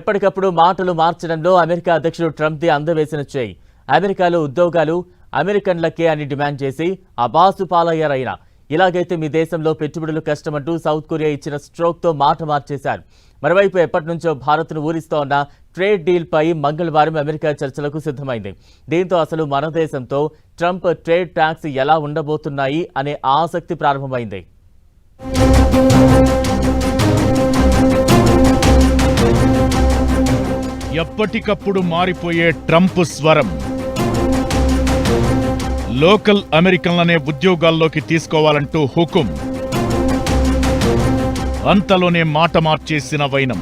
ఎప్పటికప్పుడు మాటలు మార్చడంలో అమెరికా అధ్యక్షుడు ట్రంప్ది అందవేసిన చేయి. అమెరికాలో ఉద్యోగాలు అమెరికన్లకే అని డిమాండ్ చేసి అబాసు పాలయ్యారైన. ఇలాగైతే మీ దేశంలో పెట్టుబడులు కష్టమంటూ సౌత్ కొరియా ఇచ్చిన స్ట్రోక్తో మాట మార్చేశారు. మరోవైపు ఎప్పటి నుంచో భారత్ను ఊరిస్తోన్న ట్రేడ్ డీల్పై మంగళవారం అమెరికా చర్చలకు సిద్ధమైంది. దీంతో అసలు మన దేశంతో ట్రంప్ ట్రేడ్ ట్యాక్స్ ఎలా ఉండబోతున్నాయి అనే ఆసక్తి ప్రారంభమైంది. ఎప్పటికప్పుడు మారిపోయే ట్రంప్ స్వరం. లోకల్ అమెరికన్లనే ఉద్యోగాల్లోకి తీసుకోవాలంటూ హుకుం. అంతలోనే మాట మార్చేసిన వైనం.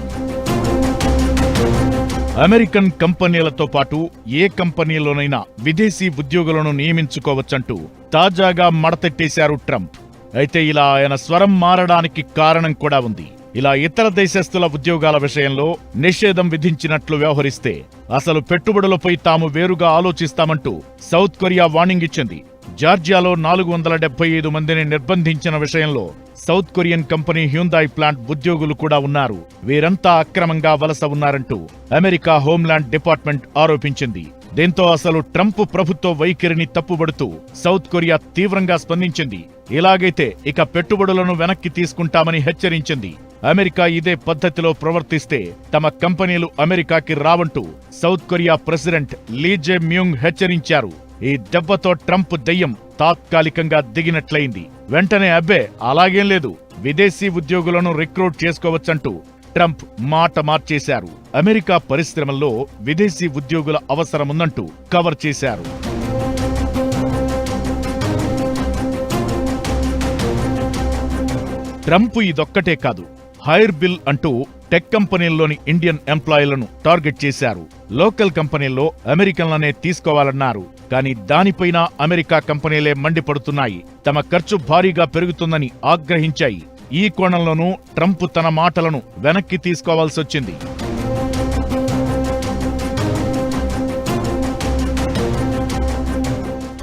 అమెరికన్ కంపెనీలతో పాటు ఏ కంపెనీలోనైనా విదేశీ ఉద్యోగులను నియమించుకోవచ్చంటూ తాజాగా మడతెట్టేశారు ట్రంప్. అయితే ఇలా ఆయన స్వరం మారడానికి కారణం కూడా ఉంది. ఇలా ఇతర దేశస్థుల ఉద్యోగాల విషయంలో నిషేధం విధించినట్లు వ్యవహరిస్తే అసలు పెట్టుబడులపై తాము వేరుగా ఆలోచిస్తామంటూ సౌత్ కొరియా వార్నింగ్ ఇచ్చింది. జార్జియాలో నాలుగు వందల డెబ్బై ఐదు మందిని నిర్బంధించిన విషయంలో south Korean company Hyundai plant ఉద్యోగులు కూడా ఉన్నారు. వీరంతా అక్రమంగా వలస ఉన్నారంటూ అమెరికా హోంల్యాండ్ డిపార్ట్మెంట్ ఆరోపించింది. దీంతో అసలు ట్రంప్ ప్రభుత్వ వైఖరిని తప్పుబడుతూ సౌత్ కొరియా తీవ్రంగా స్పందించింది. ఇలాగైతే ఇక పెట్టుబడులను వెనక్కి తీసుకుంటామని హెచ్చరించింది. అమెరికా ఇదే పద్ధతిలో ప్రవర్తిస్తే తమ కంపెనీలు అమెరికాకి రావంటూ south Korea president Lee Jae Myung హెచ్చరించారు. ఈ దెబ్బతో ట్రంప్ దెయ్యం తాత్కాలికంగా దిగినట్లయింది. వెంటనే అబ్బే అలాగేం లేదు. విదేశీ ఉద్యోగులను రిక్రూట్ చేసుకోవచ్చంటూ ట్రంప్ మాట మార్చేశారు. అమెరికా పరిశ్రమల్లో విదేశీ ఉద్యోగుల అవసరముందంటూ కవర్ చేశారు. ట్రంప్ ఇదొక్కటే కాదు. హైర్ బిల్ అంటూ టెక్ కంపెనీల్లోని ఇండియన్ ఎంప్లాయీలను టార్గెట్ చేశారు. లోకల్ కంపెనీల్లో అమెరికన్లనే తీసుకోవాలన్నారు. కానీ దానిపైన అమెరికా కంపెనీలే మండిపడుతున్నాయి. తమ ఖర్చు భారీగా పెరుగుతుందని ఆగ్రహించాయి. ఈ కోణంలోనూ ట్రంప్ తన మాటలను వెనక్కి తీసుకోవాల్సొచ్చింది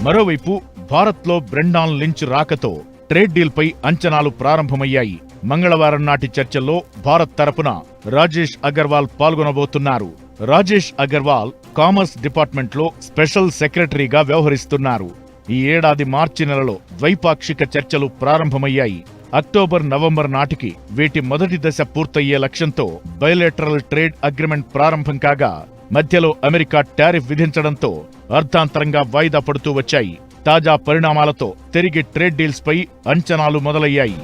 మరోవైపు భారత్లో బ్రెండాన్ లించ్ రాకతో ట్రేడ్ డీల్పై అంచనాలు ప్రారంభమయ్యాయి. మంగళవారం నాటి చర్చల్లో భారత్ తరపున రాజేష్ అగర్వాల్ పాల్గొనబోతున్నారు. రాజేష్ అగర్వాల్ కామర్స్ డిపార్ట్మెంట్లో స్పెషల్ సెక్రటరీగా వ్యవహరిస్తున్నారు. ఈ ఏడాది మార్చి నెలలో ద్వైపాక్షిక చర్చలు ప్రారంభమయ్యాయి. అక్టోబర్ నవంబర్ నాటికి వీటి మొదటి దశ పూర్తయ్యే లక్ష్యంతో బయోలెటరల్ ట్రేడ్ అగ్రిమెంట్ ప్రారంభం కాగా మధ్యలో అమెరికా టారిఫ్ విధించడంతో అర్ధాంతరంగా వాయిదా పడుతూ వచ్చాయి. తాజా పరిణామాలతో తిరిగి ట్రేడ్ డీల్స్పై అంచనాలు మొదలయ్యాయి.